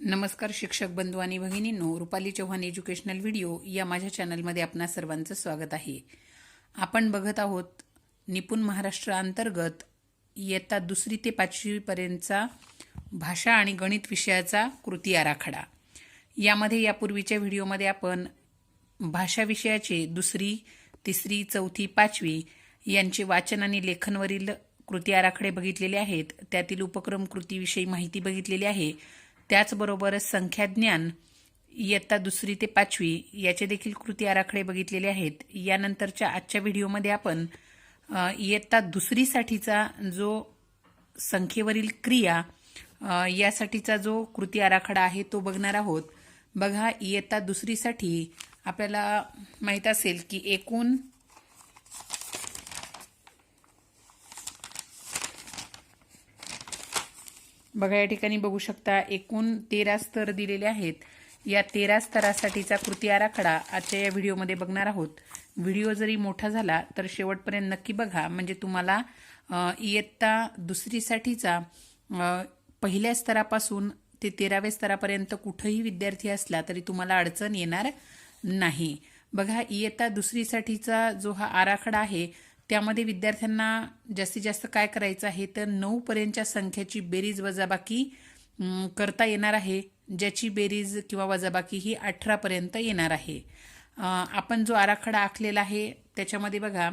नमस्कार शिक्षक बंधू आणि भगिनींनो रुपाली चव्हाण एज्युकेशनल व्हिडिओ या माझ्या चॅनलमध्ये आपणा सर्वांचं स्वागत आहे. आपण बघत आहोत निपुण महाराष्ट्र अंतर्गत इयत्ता दुसरी ते पाचवीपर्यंतचा भाषा आणि गणित विषयाचा कृती आराखडा. यामध्ये यापूर्वीच्या व्हिडिओमध्ये आपण भाषा विषयाचे दुसरी तिसरी चौथी पाचवी यांचे वाचन आणि लेखनवरील कृती आराखडे बघितलेले आहेत. त्यातील उपक्रम कृतीविषयी माहिती बघितलेली आहे. त्याचबरोबर संख्याज्ञान इयत्ता दुसरी ते पाचवी याचे देखील कृती आराखडे बघितलेले आहेत. यानंतरच्या आजच्या व्हिडिओमध्ये आपण इयत्ता दुसरीसाठीचा जो संख्येवरील क्रिया यासाठीचा जो कृती आराखडा आहे तो बघणार आहोत. बघा इयत्ता दुसरीसाठी आपल्याला माहीत असेल की एकूण बघा या ठिकाणी बघू शकता एकूण तेरा स्तर दिलेले आहेत. या तेरा स्तरासाठीचा कृती आराखडा आजच्या या व्हिडिओमध्ये बघणार आहोत. व्हिडिओ जरी मोठा झाला तर शेवटपर्यंत नक्की बघा. म्हणजे तुम्हाला इयत्ता दुसरीसाठीचा पहिल्या स्तरापासून ते तेराव्या स्तरापर्यंत कुठंही विद्यार्थी असला तरी तुम्हाला अडचण येणार नाही. बघा इयत्ता दुसरीसाठीचा जो हा आराखडा आहे त्यामध्ये विद्यार्थ्यांना जास्तीत जास्त काय करायचं आहे तर नऊपर्यंतच्या संख्येची बेरीज वजाबाकी करता येणार आहे ज्याची बेरीज किंवा वजाबाकी ही अठरापर्यंत येणार आहे. आपण जो आराखडा आखलेला आहे त्याच्यामध्ये बघा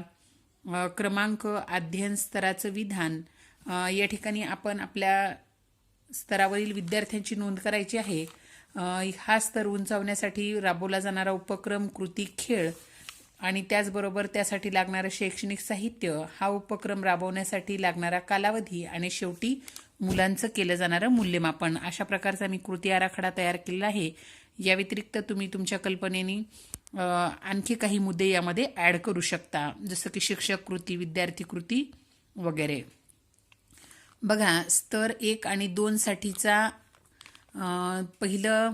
क्रमांक अध्ययन स्तराचं विधान या ठिकाणी आपण आपल्या स्तरावरील विद्यार्थ्यांची नोंद करायची आहे. हा स्तर उंचावण्यासाठी राबवला जाणारा उपक्रम कृती खेळ आणि त्याचबरोबर त्यासाठी लागणारं शैक्षणिक साहित्य हा उपक्रम राबवण्यासाठी लागणारा कालावधी आणि शेवटी मुलांचं केलं जाणारं मूल्यमापन. अशा प्रकारचा मी कृती आराखडा तयार केलेला आहे. या व्यतिरिक्त तुम्ही तुमच्या कल्पनेने आणखी काही मुद्दे यामध्ये ॲड करू शकता. जसं की शिक्षक कृती विद्यार्थी कृती वगैरे. बघा स्तर एक आणि दोनसाठीचा पहिलं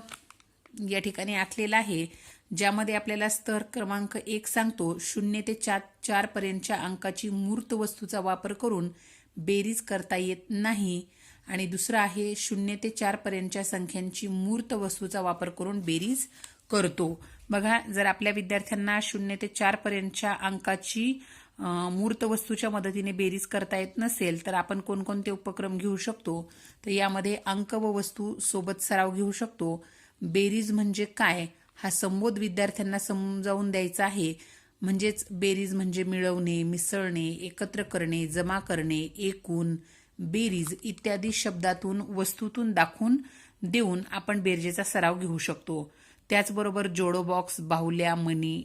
या ठिकाणी आखलेलं आहे. ज्यामध्ये आपल्याला स्तर क्रमांक एक सांगतो शून्य ते चार चारपर्यंतच्या अंकाची मूर्त वस्तूचा वापर करून बेरीज करता येत नाही. आणि दुसरं आहे शून्य ते चारपर्यंतच्या संख्यांची मूर्त वस्तूचा वापर करून बेरीज करतो. बघा जर आपल्या विद्यार्थ्यांना शून्य ते चारपर्यंतच्या अंकाची मूर्त वस्तूच्या मदतीने बेरीज करता येत नसेल तर आपण कोणकोणते उपक्रम घेऊ शकतो? तर यामध्ये अंक व वस्तू सोबत सराव घेऊ शकतो. बेरीज म्हणजे काय? हा संबोध विद्यार्थ्यांना समजावून द्यायचा आहे. म्हणजेच बेरीज म्हणजे मिळवणे मिसळणे एकत्र करणे जमा करणे एकूण बेरीज इत्यादी शब्दातून वस्तूतून दाखवून देऊन आपण बेरजेचा सराव घेऊ शकतो. त्याचबरोबर जोडो बॉक्स बाहुल्या मनी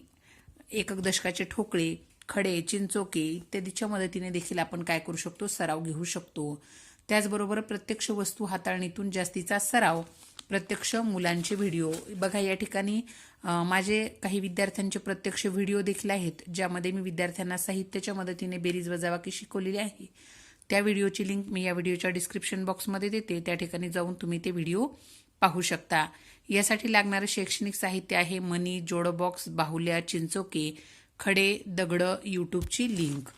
एकक दशकाचे ठोकळे खडे चिंचोके इत्यादीच्या मदतीने देखील आपण काय करू शकतो? सराव घेऊ शकतो. त्याचबरोबर प्रत्यक्ष वस्तू हाताळणीतून जास्तीचा सराव प्रत्यक्ष मुलांचे व्हिडिओ. बघा या ठिकाणी माझे काही विद्यार्थ्यांचे प्रत्यक्ष व्हिडिओ देखील आहेत ज्यामध्ये मी विद्यार्थ्यांना साहित्याच्या मदतीने बेरीज वजावाकी शिकवलेली आहे. त्या व्हिडिओची लिंक मी या व्हिडिओच्या डिस्क्रिप्शन बॉक्समध्ये देते. त्या ठिकाणी जाऊन तुम्ही ते व्हिडिओ पाहू शकता. यासाठी लागणारं शैक्षणिक साहित्य आहे मनी जोडो बॉक्स बाहुल्या चिंचोके खडे दगड यूट्यूबची लिंक.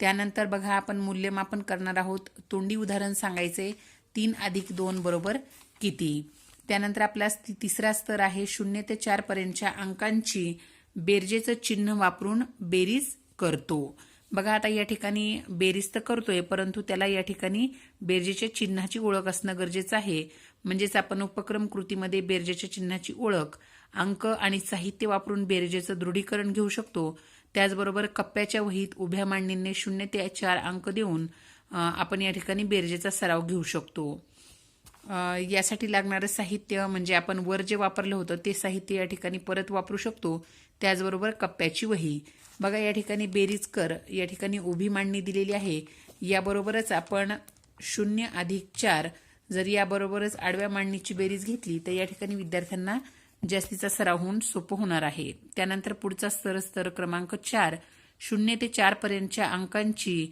त्यानंतर बघा आपण मूल्यमापन करणार आहोत. तोंडी उदाहरण सांगायचे तीन अधिक दोन बरोबर किती? त्यानंतर आपला तिसरा स्तर आहे शून्य ते चार पर्यंतच्या अंकांची बेरजेचं चिन्ह वापरून बेरीज करतो. बघा आता या ठिकाणी बेरीज तर करतोय परंतु त्याला या ठिकाणी बेरजेच्या चिन्हाची ओळख असणं गरजेचं आहे. म्हणजेच आपण उपक्रम कृतीमध्ये बेरजेच्या चिन्हाची ओळख अंक आणि साहित्य वापरून बेरजेचं दृढीकरण घेऊ शकतो. त्याचबरोबर कप्प्याच्या वहीत उभ्या मांडणीने शून्य ते चार अंक देऊन आपण या ठिकाणी बेरजेचा सराव घेऊ शकतो. यासाठी लागणारं साहित्य म्हणजे आपण वर जे वापरलं होतं ते साहित्य या ठिकाणी परत वापरू शकतो. त्याचबरोबर कप्प्याची वही. बघा या ठिकाणी बेरीज कर या ठिकाणी उभी मांडणी दिलेली आहे. याबरोबरच आपण शून्य अधिक चार जर याबरोबरच आडव्या मांडणीची बेरीज घेतली तर या ठिकाणी विद्यार्थ्यांना जास्तीचा सराव होऊन सोपं होणार आहे. त्यानंतर पुढचा स्तर स्तर क्रमांक चार शून्य ते चारपर्यंतच्या अंकांची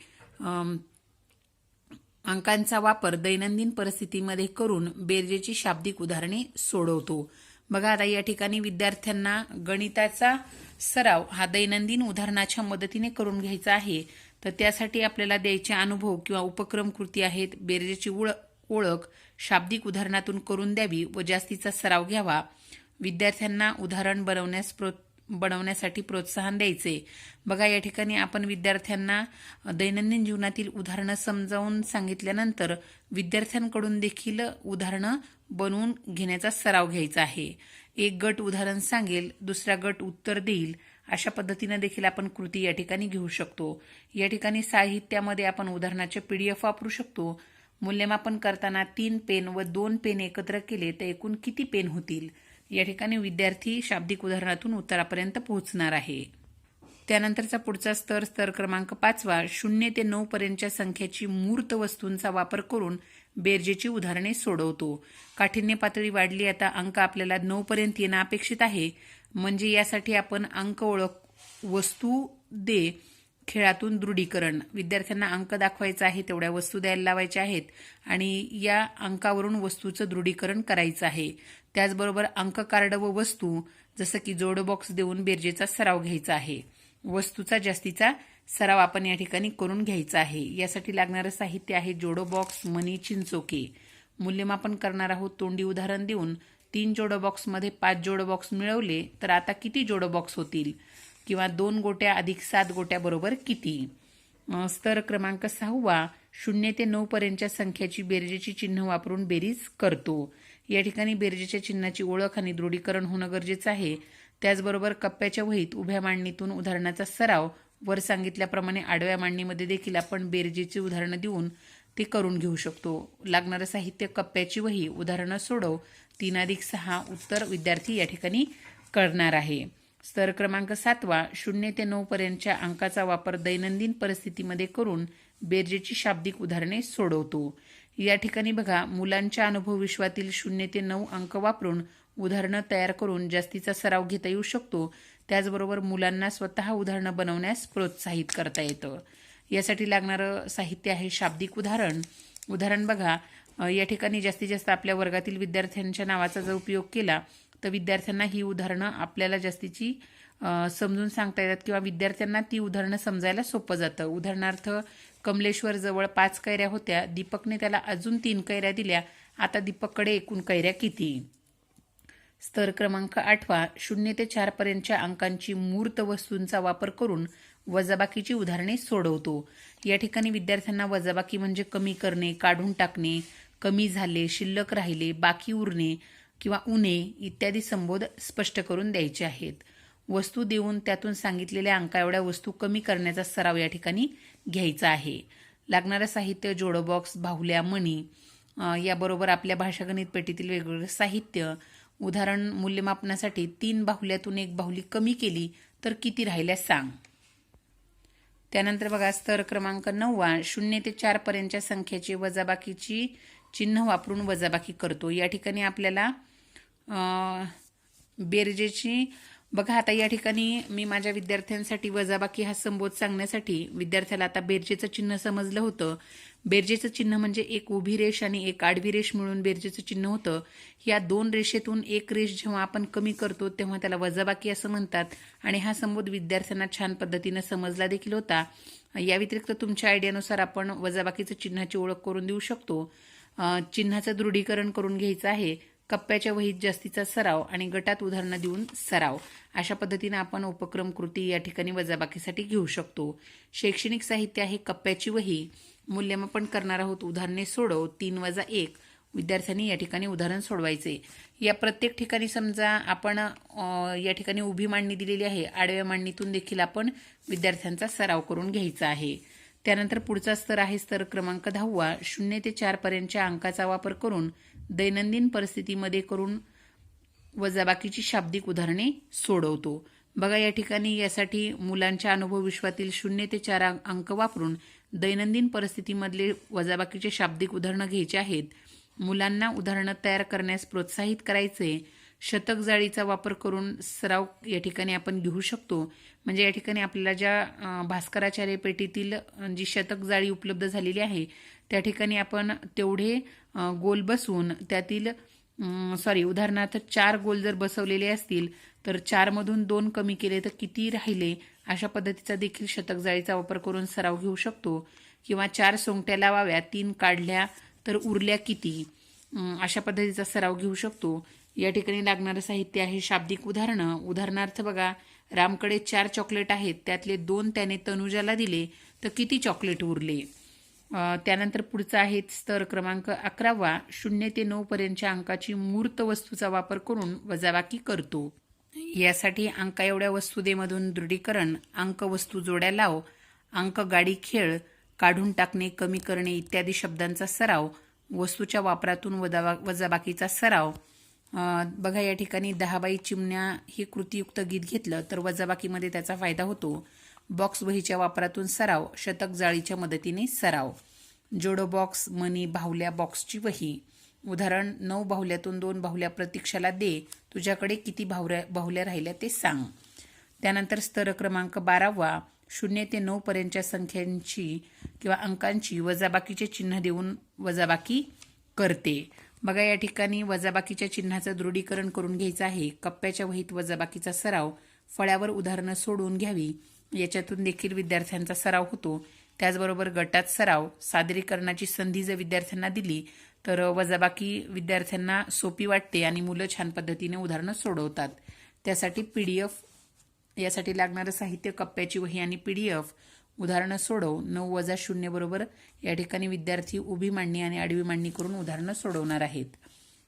अंकांचा वापर दैनंदिन परिस्थितीमध्ये करून बेरजेची शाब्दिक उदाहरणे सोडवतो. बघा आता या ठिकाणी विद्यार्थ्यांना गणिताचा सराव हा दैनंदिन उदाहरणाच्या मदतीने करून घ्यायचा आहे. तर त्यासाठी आपल्याला द्यायचे अनुभव किंवा उपक्रम कृती आहेत. बेरजेची ओळ- ओळख शाब्दिक उदाहरणातून करून द्यावी व जास्तीचा सराव घ्यावा. विद्यार्थ्यांना उदाहरण बनवण्यास प्रो बनवण्यासाठी प्रोत्साहन द्यायचे. बघा या ठिकाणी आपण विद्यार्थ्यांना दैनंदिन जीवनातील उदाहरणं समजावून सांगितल्यानंतर विद्यार्थ्यांकडून देखील उदाहरणं बनवून घेण्याचा सराव घ्यायचा आहे. एक गट उदाहरण सांगेल दुसरा गट उत्तर देईल अशा पद्धतीनं देखील आपण कृती या ठिकाणी घेऊ शकतो. या ठिकाणी साहित्यामध्ये आपण उदाहरणाचे पीडीएफ वापरू शकतो. मूल्यमापन करताना तीन पेन व दोन पेन एकत्र केले तर एकूण किती पेन होतील? या ठिकाणी विद्यार्थी शाब्दिक उदाहरणातून उत्तरापर्यंत पोहोचणार आहे. त्यानंतरचा पुढचा स्तर स्तर क्रमांक पाचवा शून्य ते नऊ पर्यंतच्या संख्येची मूर्त वस्तूंचा वापर करून बेरजेची उदाहरणे सोडवतो. काठिण्य पातळी वाढली आता अंक आपल्याला नऊ पर्यंत येणं अपेक्षित आहे. म्हणजे यासाठी आपण अंक ओळख वस्तू दे खेळातून दृढीकरण. विद्यार्थ्यांना अंक दाखवायचा आहे तेवढ्या वस्तू द्यायला लावायच्या आहेत आणि या अंकावरून वस्तूचं दृढीकरण करायचं आहे. त्याचबरोबर अंक कार्ड व वस्तू जसं की जोड बॉक्स देऊन बेरजेचा सराव घ्यायचा आहे. वस्तूचा जास्तीचा सराव आपण या ठिकाणी करून घ्यायचा आहे. यासाठी लागणारं साहित्य आहे जोडो बॉक्स मनी चिंचोके. मूल्यमापन करणार आहोत तोंडी उदाहरण देऊन तीन जोडो बॉक्समध्ये पाच जोडो बॉक्स मिळवले तर आता किती जोडो बॉक्स होतील? किंवा दोन गोट्या अधिक सात गोट्याबरोबर किती? स्तर क्रमांक सहावा शून्य ते नऊ पर्यंतच्या संख्याची बेरजेची चिन्ह वापरून बेरीज करतो. या ठिकाणी बेरजेच्या चिन्हाची ओळख आणि दृढीकरण होणं गरजेचं आहे. त्याचबरोबर कप्प्याच्या वहीत उभ्या मांडणीतून उदाहरणाचा सराव वर सांगितल्याप्रमाणे आडव्या मांडणीमध्ये देखील आपण बेरजेची उदाहरणं देऊन ते करून घेऊ शकतो. लागणारं साहित्य कप्प्याची वही उदाहरणं सोडव तीन अधिक सहा उत्तर विद्यार्थी या ठिकाणी करणार आहे. स्तर क्रमांक सातवा शून्य ते नऊ पर्यंतच्या अंकाचा वापर दैनंदिन परिस्थितीमध्ये करून बेरजेची शाब्दिक उदाहरणे सोडवतो. या ठिकाणी बघा मुलांच्या अनुभव विश्वातील शून्य ते नऊ अंक वापरून उदाहरणं तयार करून जास्तीचा सराव घेता येऊ शकतो. त्याचबरोबर मुलांना स्वतः उदाहरणं बनवण्यास प्रोत्साहित करता येतं. यासाठी लागणारं साहित्य आहे शाब्दिक उदाहरण. उदाहरण बघा या ठिकाणी जास्तीत जास्त आपल्या वर्गातील विद्यार्थ्यांच्या नावाचा जर उपयोग केला तर विद्यार्थ्यांना ही उदाहरणं आपल्याला जास्तीची समजून सांगता येतात किंवा विद्यार्थ्यांना ती उदाहरणं समजायला सोपं जातं. उदाहरणार्थ कमलेश्वर जवळ पाच कैऱ्या होत्या. दीपकने त्याला अजून तीन कैऱ्या दिल्या. आता दीपककडे एकूण कैऱ्या किती? स्तर क्रमांक आठवा. शून्य ते चार पर्यंतच्या अंकांची मूर्त वस्तूंचा वापर करून वजाबाकीची उदाहरणे सोडवतो. या ठिकाणी विद्यार्थ्यांना वजाबाकी म्हणजे कमी करणे काढून टाकणे कमी झाले शिल्लक राहिले बाकी उरणे किंवा उणे इत्यादी संबोध स्पष्ट करून द्यायचे आहेत. वस्तू देऊन त्यातून सांगितलेल्या अंका एवढ्या वस्तू कमी करण्याचा सराव या ठिकाणी घ्यायचा आहे. लागणारं साहित्य जोडो बॉक्स बाहुल्या मणी याबरोबर आपल्या भाषागणित पेटीतील वेगवेगळे साहित्य उदाहरण मूल्यमापनासाठी तीन बाहुल्यातून एक बाहुली कमी केली तर किती राहिल्या सांग. त्यानंतर बघा स्तर क्रमांक नववा शून्य ते चार पर्यंतच्या संख्येची वजाबाकीची चिन्ह वापरून वजाबाकी करतो. या ठिकाणी आपल्याला बेरजेची बघा आता या ठिकाणी मी माझ्या विद्यार्थ्यांसाठी वजाबाकी हा संबोध सांगण्यासाठी विद्यार्थ्याला आता बेरजेचं चिन्ह समजलं होतं. बेरजेचं चिन्ह म्हणजे एक उभी रेष आणि एक आडवी रेष मिळून बेरजेचं चिन्ह होतं. या दोन रेषेतून एक रेष जेव्हा आपण कमी करतो तेव्हा त्याला वजाबाकी असं म्हणतात. आणि हा संबोध विद्यार्थ्यांना छान पद्धतीनं समजला देखील होता. या व्यतिरिक्त तुमच्या आयडियानुसार आपण वजाबाकीचं चिन्हाची ओळख करून देऊ शकतो. चिन्हाचं दृढीकरण करून घ्यायचं आहे. कप्प्याच्या वहीत जास्तीचा सराव आणि गटात उदाहरणं देऊन सराव. अशा पद्धतीनं आपण उपक्रम कृती या ठिकाणी वजाबाकीसाठी घेऊ शकतो. शैक्षणिक साहित्य आहे कप्प्याची वही. मूल्यमापन करणार आहोत उदाहरणे सोडव. तीन वजा एक. विद्यार्थ्यांनी या ठिकाणी उदाहरण सोडवायचे. या प्रत्येक ठिकाणी समजा आपण या ठिकाणी उभी मांडणी दिलेली आहे. आडव्या मांडणीतून देखील आपण विद्यार्थ्यांचा सराव करून घ्यायचा आहे. त्यानंतर पुढचा स्तर आहे स्तर क्रमांक दहावा. शून्य ते चार पर्यंतच्या अंकाचा वापर करून दैनंदिन परिस्थितीमध्ये करून वजाबाकीची शाब्दिक उदाहरणे सोडवतो. बघा या ठिकाणी यासाठी मुलांच्या अनुभव विश्वातील शून्य ते चार अंक- अंक वापरून दैनंदिन परिस्थितीमधले वजाबाकीचे शाब्दिक उदाहरणं घ्यायचे आहेत. मुलांना उदाहरणं तयार करण्यास प्रोत्साहित करायचे. शतक जाळीचा वापर करून सराव या ठिकाणी आपण घेऊ शकतो. म्हणजे या ठिकाणी आपल्याला ज्या भास्कराचार्य पेटीतील जी शतक जाळी उपलब्ध झालेली आहे त्या ठिकाणी आपण तेवढे गोल बसवून त्यातील सॉरी उदाहरणार्थ चार गोल जर बसवलेले असतील तर चारमधून दोन कमी केले तर किती राहिले अशा पद्धतीचा देखील शतक जाळीचा वापर करून सराव घेऊ शकतो. किंवा चार सोंगट्या लावाव्या तीन काढल्या तर उरल्या किती अशा पद्धतीचा सराव घेऊ शकतो. या ठिकाणी लागणारं साहित्य आहे शाब्दिक उदाहरणं. उदाहरणार्थ बघा रामकडे चार चॉकलेट आहेत त्यातले दोन त्याने तनुजाला दिले तर किती चॉकलेट उरले? त्यानंतर पुढचा आहे स्तर क्रमांक अकरावा शून्य ते नऊ पर्यंतच्या अंकाची मूर्त वस्तूचा वापर करून वजाबाकी करतो. यासाठी अंका एवढ्या वस्तुदेमधून दृढीकरण अंक वस्तू जोड्या लाव अंक गाडी खेळ काढून टाकणे कमी करणे इत्यादी शब्दांचा सराव वस्तूच्या वापरातून वजाबा वजाबाकीचा सराव बघा या ठिकाणी दहाबाई चिमण्या ही कृतीयुक्त गीत घेतलं तर वजाबाकीमध्ये त्याचा फायदा होतो. बॉक्स वहीच्या वापरातून सराव शतक जाळीच्या मदतीने सराव. जोडो बॉक्स मनी बाहुल्या बॉक्सची वही. उदाहरण नऊ बाहुल्यातून दोन बाहुल्या प्रतीक्षाला दे. तुझ्याकडे किती बाहुल्या बाहुल्या राहिल्या ते सांग. त्यानंतर स्तर क्रमांक बारावा. शून्य ते नऊ पर्यंतच्या संख्यांची किंवा अंकांची वजाबाकीचे चिन्ह देऊन वजाबाकी करते. बघा या ठिकाणी वजाबाकीच्या चिन्हाचं दृढीकरण करून घ्यायचं आहे. कप्प्याच्या वहीत वजाबाकीचा सराव फळ्यावर उदाहरणं सोडवून घ्यावी. याच्यातून देखील विद्यार्थ्यांचा सराव होतो. त्याचबरोबर गटात सराव सादरीकरणाची संधी जर विद्यार्थ्यांना दिली तर वजाबाकी विद्यार्थ्यांना सोपी वाटते आणि मुलं छान पद्धतीने उदाहरणं सोडवतात. त्यासाठी पी डी एफ यासाठी लागणारं साहित्य कप्प्याची वही आणि पी डी एफ उदाहरणं सोडव. नऊ वजा शून्य बरोबर. या ठिकाणी विद्यार्थी उभी मांडणी आणि आडवी मांडणी करून उदाहरणं सोडवणार आहेत.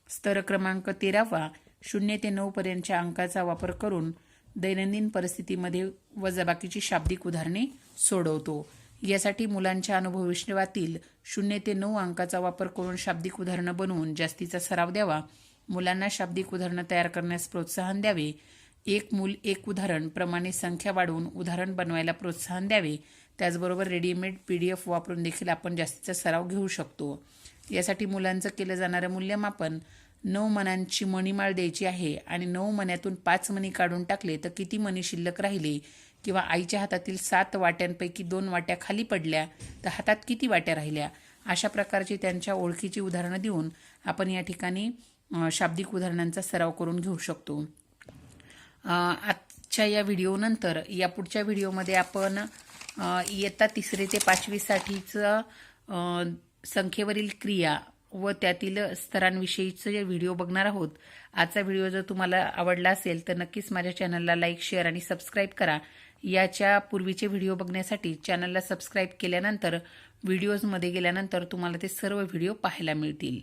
स्तर क्रमांक तेरावा. शून्य ते नऊ पर्यंतच्या अंकाचा वापर करून दैनंदिन परिस्थितीमध्ये वजाबाकीची शाब्दिक उदाहरणे सोडवतो. यासाठी मुलांच्या अनुभवविश्वातील शून्य ते नऊ अंकाचा वापर करून शाब्दिक उदाहरणं बनवून जास्तीचा सराव द्यावा. मुलांना शाब्दिक उदाहरणं तयार करण्यास प्रोत्साहन द्यावे. एक मूल एक उदाहरण प्रमाणे संख्या वाढवून उदाहरण बनवायला प्रोत्साहन द्यावे. त्याचबरोबर रेडीमेड पी डी एफ वापरून देखील आपण जास्तीचा सराव घेऊ शकतो. यासाठी मुलांचं केलं जाणारं मूल्यमापन नऊ मनांची मणीमाळ द्यायची आहे आणि नऊ मण्यातून पाच मणी काढून टाकले तर किती मणी शिल्लक राहिले किंवा आईच्या हातातील सात वाट्यांपैकी दोन वाट्या खाली पडल्या तर हातात किती वाट्या राहिल्या? अशा प्रकारची त्यांच्या ओळखीची उदाहरणं देऊन आपण या ठिकाणी शाब्दिक उदाहरणांचा सराव करून घेऊ शकतो. आजच्या या व्हिडिओनंतर या पुढच्या व्हिडिओमध्ये आपण इयत्ता तिसरे ते पाचवीसाठीचं संख्येवरील क्रिया व त्यातील स्तरांविषयीचं जे व्हिडिओ बघणार आहोत आजचा व्हिडिओ जर तुम्हाला आवडला असेल तर नक्कीच माझ्या चॅनलला लाईक शेअर आणि सबस्क्राईब करा. याच्या पूर्वीचे व्हिडिओ बघण्यासाठी चॅनलला सबस्क्राईब केल्यानंतर व्हिडिओजमध्ये गेल्यानंतर तुम्हाला ते सर्व व्हिडिओ पाहायला मिळतील.